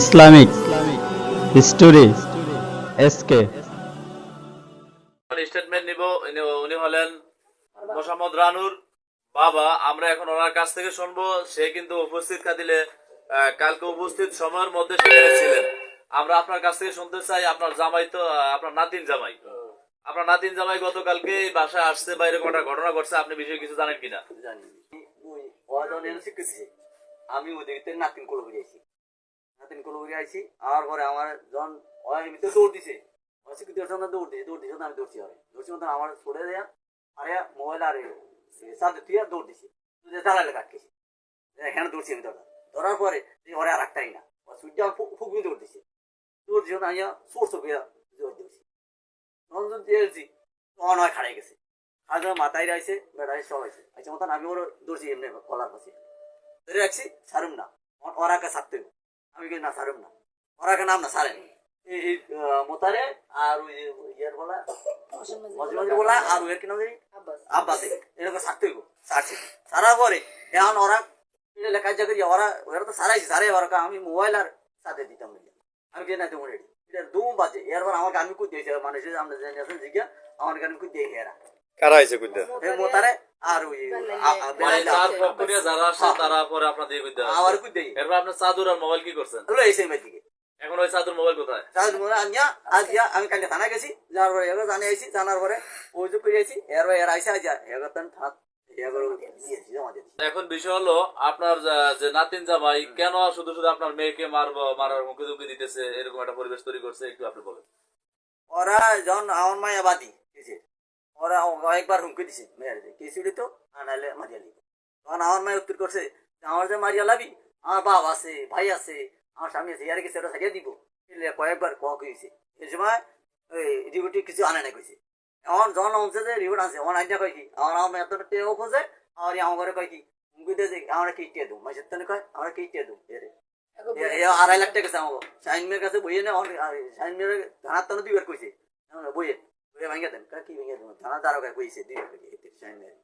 Islamic history SK statement নিব। উনি হলেন মোসাম্মদ রানুর বাবা। আমরা এখন ওনার কাছ থেকে শুনব। সে কিন্তু উপস্থিত খাতিলে কালকে উপস্থিত সময়ের মধ্যে সেখানে ছিলেন। আমরা আপনার কাছ থেকে শুনতে চাই। আপনার জামাই তো আপনার নাতিন জামাই। আপনার নাতিন জামাই গতকালকে বাসায় আসছে বা এরকম একটা ঘটনা ঘটছে। আপনি বিষয়ে কিছু জানেন কিনা? জানি। আমি ওদিকে নাতিন কলো করে আইছি নাতিন কলো করে আইছি আমার পরে আমার ওই এমনিতে দৌড় দিছে। শিখতে জন্য দৌড় দিছে দৌড় দিছে আমি দৌড়ছি আরে দৌড়ছি মতন আমার ছড়ে দেয়া, আরে মোবাইল আরে সাথে তুই আর দৌড় দিছি তুই জ্বালালে কাটকেছি এখানে দৌড়ছি আমি ধরা ধরার পরে ওরে আর একটাই না। ও সুইটা ফুকমি দৌড় দিছে। দৌড় দিছে না ইয়া সোর্স করে দৌড় দিছি। তখন যদি দিয়েছি তখন হয় খাড়াই গেছে। আগে মাথায় রাইছে বেড়াই সব হয়েছে আচ্ছা মতন আমি ওর দৌড়ছি এমনি কলার পাশে। ধরে রাখছি সারুম না। ওরা ওরাকে সারতে হবে। আমি কি না সারুম না। ওরাকে নাম না সারেনি এই এই, মোতারে আর ওই ইয়ার বলা মজুমদ্রি বলা আর ওর কি নাম জানি? আব্বাসে। এরকম সারতে হইব সারছি সারার পরে এখন ওরা লেখা জায়গা দিয়ে ওরা ওরা তো সারাইছি সারে ওরা আমি মোবাইল আর সাথে দিতাম আমি কে না তুমি রেডি এটা দুম বাজে। এরপর আমাকে আমি কুদ দিয়েছি মানুষের আমরা জেনে আছেন জিজ্ঞা আমাকে আমি কুদ দিয়ে এরা। কারা হয়েছে এই মোতারে আর ওই আ- আ- বেলাইলা। তার পক্ষ যারা আসছে তারা পরে আপনার দিয়ে কুদ্দা আমার কুদ দিয়ে এরপর আপনার চাদুর আর মোবাইল কি করছেন? হলো এই সেই এখন ওই চাদুর মোবাইল কোথায়? তাহলে আনিয়া আজ আমি কালকে থানা গেছি যাওয়ার পরে এবার জানে আইছি জানার পরে ওই যে করে আইছি এর এর আইসা আজ এবার তান থাক এগুলো দিয়েছি জমা দিয়েছি এখন বিষয় হলো আপনার যে নাতিন জামাই কেন শুধু শুধু আপনার মেয়েকে মারবো মারার মুখে ধুমকি দিতেছে এরকম একটা পরিবেশ তৈরি করছে একটু আপনি বলেন। ওরা যখন আমার মায়া বাদি গেছে ওরা একবার হুমকি দিছে মেয়ের কিছু দিত আর নাহলে মারিয়া লিব। তখন আমার মায়ের উত্তর করছে যে আমার যে মারিয়া লাবি আমার বাপ আছে ভাই আছে আমার স্বামী আছে ইয়ার কিছু ওরা সারিয়া দিব। কয়েকবার কয়া কইছে। এই সময় ওই রিপোর্টে কিছু আনে না কইছে। এখন যখন হচ্ছে যে রিপোর্ট আছে আমার আইডিয়া কয় কি? আমার আমার এত টেও খোঁজে আমার আমার ঘরে কয় কি? হুমকি দিয়ে যে আমরা কিটিয়ে দেবো। মাসের তেনে কয় আমরা কিটিয়ে দেবো। এরে। আড়াই লাখ টাকা চাও শাইন মেয়ের কাছে বইয়ে নে শাইন মেয়ের থানার তো দুইবার কইছে। বইয়ে। বইয়ে ভাঙিয়ে দেন কি ভেঙে দেন থানা দ্বারা কইছে দুইবার শাইন মেয়ের